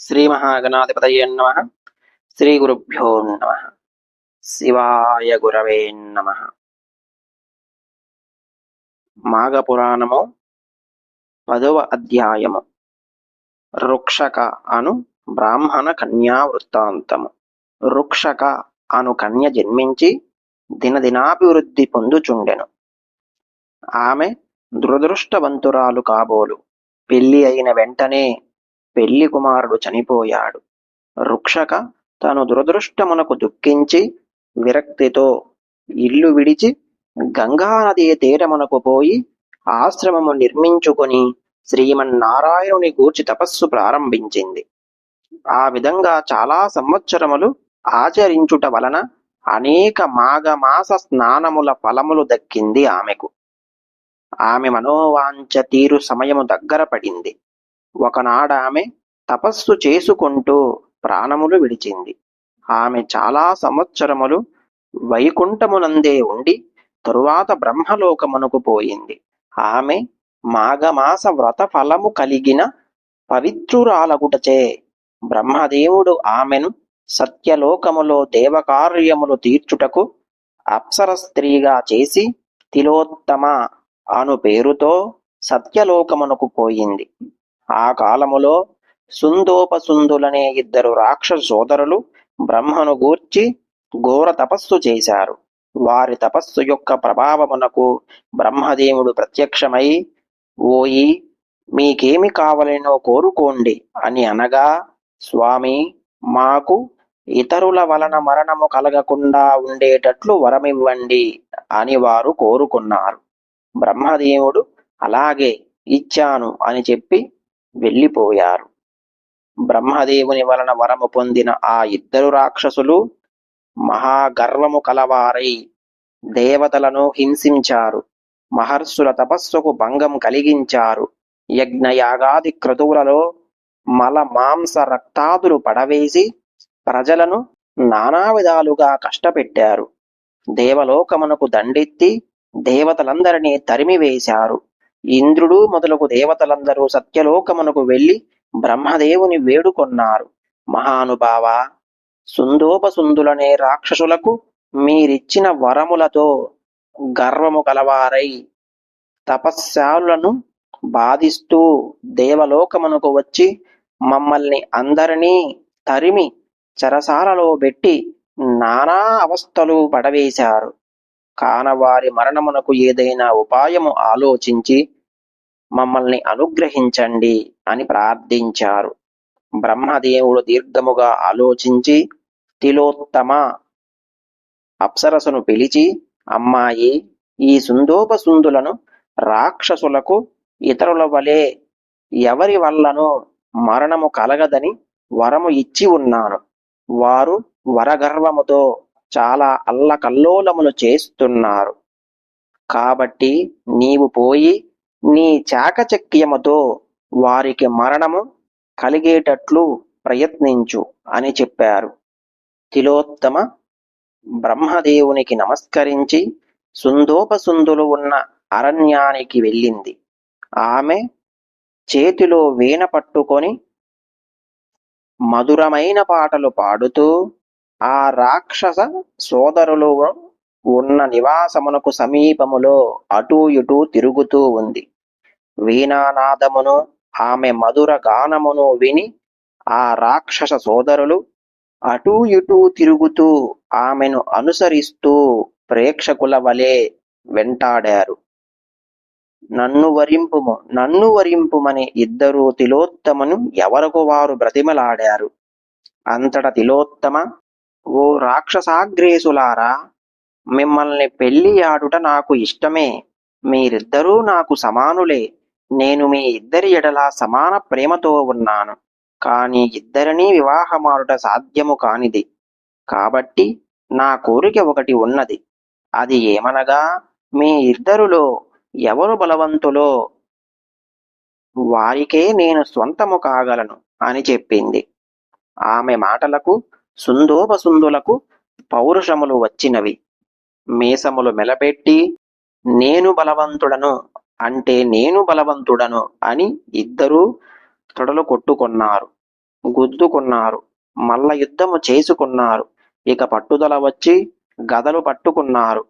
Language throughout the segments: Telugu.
శ్రీమహాగణాధిపతయే నమ. శ్రీ గురుభ్యో నమ. శివాయ గురవే నమ. మాఘపురాణము పదవ అధ్యాయము. రుక్షక అను బ్రాహ్మణ కన్యా వృత్తాంతము రుక్షక అను కన్య జన్మించి దినదినాభివృద్ధి పొందుచుండెను. ఆమె దురదృష్టవంతురాలు కాబోలు. పెళ్ళి అయిన వెంటనే పెళ్ళి కుమారుడు చనిపోయాడు. రుక్షక తను దురదృష్టమునకు దుఃఖించి విరక్తితో ఇల్లు విడిచి గంగానది తీరమునకు పోయి ఆశ్రమము నిర్మించుకొని శ్రీమన్నారాయణుని గూర్చి తపస్సు ప్రారంభించింది. ఆ విధంగా చాలా సంవత్సరములు ఆచరించుట వలన అనేక మాఘమాస స్నానముల ఫలములు దక్కింది ఆమెకు. ఆమె మనోవాంఛ తీరు సమయము దగ్గర పడింది. ఒకనాడామె తపస్సు చేసుకుంటూ ప్రాణములు విడిచింది. ఆమె చాలా సంవత్సరములు వైకుంఠమునందే ఉండి తరువాత బ్రహ్మలోకమునకు పోయింది. ఆమె మాఘమాస వ్రత ఫలము కలిగిన పవిత్రురాలగుటచే బ్రహ్మదేవుడు ఆమెను సత్యలోకములో దేవకార్యములు తీర్చుటకు అప్సర స్త్రీగా చేసి తిలోత్తమ అను పేరుతో సత్యలోకమునకు పోయింది. ఆ కాలములో సుందోపసుందులనే ఇద్దరు రాక్షస సోదరులు బ్రహ్మను గూర్చి ఘోర తపస్సు చేశారు. వారి తపస్సు యొక్క ప్రభావమునకు బ్రహ్మదేవుడు ప్రత్యక్షమై ఓయి మీకేమి కావలనో కోరుకోండి అని అనగా స్వామి మాకు ఇతరుల వలన మరణము కలగకుండా ఉండేటట్లు వరమివ్వండి అని వారు కోరుకున్నారు. బ్రహ్మదేవుడు అలాగే ఇచ్చాను అని చెప్పి వెళ్ళిపోయారు. బ్రహ్మదేవుని వలన వరము పొందిన ఆ ఇద్దరు రాక్షసులు మహాగర్వము కలవారై దేవతలను హింసించారు. మహర్షుల తపస్సుకు భంగం కలిగించారు. యజ్ఞయాగాది క్రతువులలో మల మాంస రక్తాదులు పడవేసి ప్రజలను నానా విధాలుగా కష్టపెట్టారు. దేవలోకమునకు దండెత్తి దేవతలందరినీ తరిమివేశారు. ఇంద్రుడు మొదలగు దేవతలందరూ సత్యలోకమునకు వెళ్ళి బ్రహ్మదేవుని వేడుకొన్నారు. మహానుభావ సుందోపసుందులనే రాక్షసులకు మీరిచ్చిన వరములతో గర్వము కలవారై తపస్శాలులను బాధిస్తూ దేవలోకమునకు వచ్చి మమ్మల్ని అందరినీ తరిమి చెరసాలలో పెట్టి నానా అవస్థలు పడవేశారు. కాన వారి మరణమునకు ఏదైనా ఉపాయము ఆలోచించి మమ్మల్ని అనుగ్రహించండి అని ప్రార్థించారు. బ్రహ్మదేవుడు దీర్ఘముగా ఆలోచించి తిలోత్తమ అప్సరసును పిలిచి అమ్మాయి ఈ సుందోపసుందులను రాక్షసులకు ఇతరుల వలె ఎవరి వల్లనో మరణము కలగదని వరము ఇచ్చి ఉన్నాను. వారు వరగర్వముతో చాలా అల్లకల్లోలములు చేస్తున్నారు. కాబట్టి నీవు పోయి నీ చాకచక్యముతో వారికి మరణము కలిగేటట్లు ప్రయత్నించు అని చెప్పారు. తిలోత్తమ బ్రహ్మదేవునికి నమస్కరించి సుందోపసుందులు ఉన్న అరణ్యానికి వెళ్ళింది. ఆమె చేతిలో వీణ పట్టుకొని మధురమైన పాటలు పాడుతూ ఆ రాక్షస సోదరులు ఉన్న నివాసమునకు సమీపములో అటూ ఇటూ తిరుగుతూ ఉంది. వీణానాదమును ఆమె మధుర గానమును విని ఆ రాక్షస సోదరులు అటూ ఇటూ తిరుగుతూ ఆమెను అనుసరిస్తూ ప్రేక్షకుల వలె వెంటాడారు. నన్ను వరింపుము నన్ను వరింపుమని ఇద్దరు తిలోత్తమను ఎవరకు వారు బ్రతిమలాడారు? అంతట తిలోత్తమ ఓ రాక్షసాగ్రేసులారా మిమ్మల్ని పెళ్ళి ఆడుట నాకు ఇష్టమే. మీరిద్దరూ నాకు సమానులే. నేను మీ ఇద్దరి ఎడల సమాన ప్రేమతో ఉన్నాను. కానీ ఇద్దరినీ వివాహమాడుట సాధ్యము కానిది. కాబట్టి నా కోరిక ఒకటి ఉన్నది. అది ఏమనగా మీ ఇద్దరులో ఎవరు బలవంతులో? వారికే నేను స్వంతము కాగలను అని చెప్పింది. ఆమె మాటలకు సుందోపసుందులకు పౌరుషములు వచ్చినవి. మీసములు మెలపెట్టి నేను బలవంతుడను అంటే నేను బలవంతుడను అని ఇద్దరూ తొడలు కొట్టుకున్నారు గుద్దుకున్నారు మల్ల యుద్ధము చేసుకున్నారు. ఇక పట్టుదల వచ్చి గదలు పట్టుకున్నారు.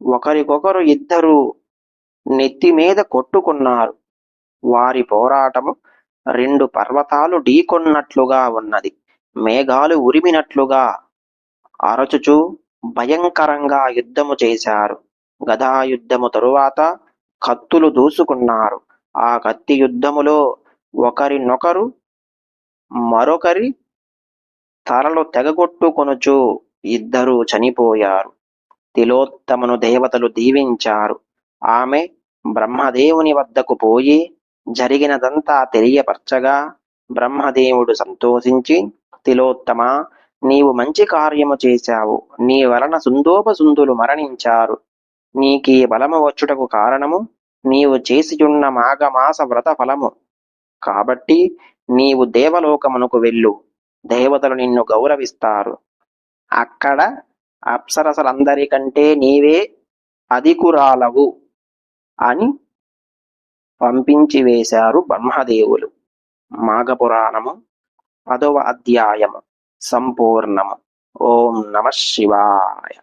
ఒకరికొకరు ఇద్దరు నెత్తి మీద కొట్టుకున్నారు. వారి పోరాటము రెండు పర్వతాలు ఢీకొన్నట్లుగా ఉన్నది. మేఘాలు ఉరిమినట్లుగా అరచుచూ భయంకరంగా యుద్ధము చేశారు. గదా యుద్ధము తరువాత కత్తులు దూసుకున్నారు. ఆ కత్తి యుద్ధములో ఒకరినొకరు మరొకరి తలలు తెగగొట్టుకొనుచు ఇద్దరూ చనిపోయారు. తిలోత్తమును దేవతలు దీవించారు. ఆమె బ్రహ్మదేవుని వద్దకు పోయి జరిగినదంతా తెలియపరచగా బ్రహ్మదేవుడు సంతోషించి తిలోత్తమ నీవు మంచి కార్యము చేశావు. నీ వలన సుందోపసుందులు మరణించారు. నీకీ బలము వచ్చుటకు కారణము నీవు చేసియున్న మాఘమాస వ్రత ఫలము. కాబట్టి నీవు దేవలోకమునకు వెళ్ళు. దేవతలు నిన్ను గౌరవిస్తారు. అక్కడ అప్సరసలందరికంటే నీవే అధికురాలవు అని పంపించి వేశారు బ్రహ్మదేవులు. మాఘపురాణము పదవ అధ్యాయము సంపూర్ణము ఓం నమ శివాయ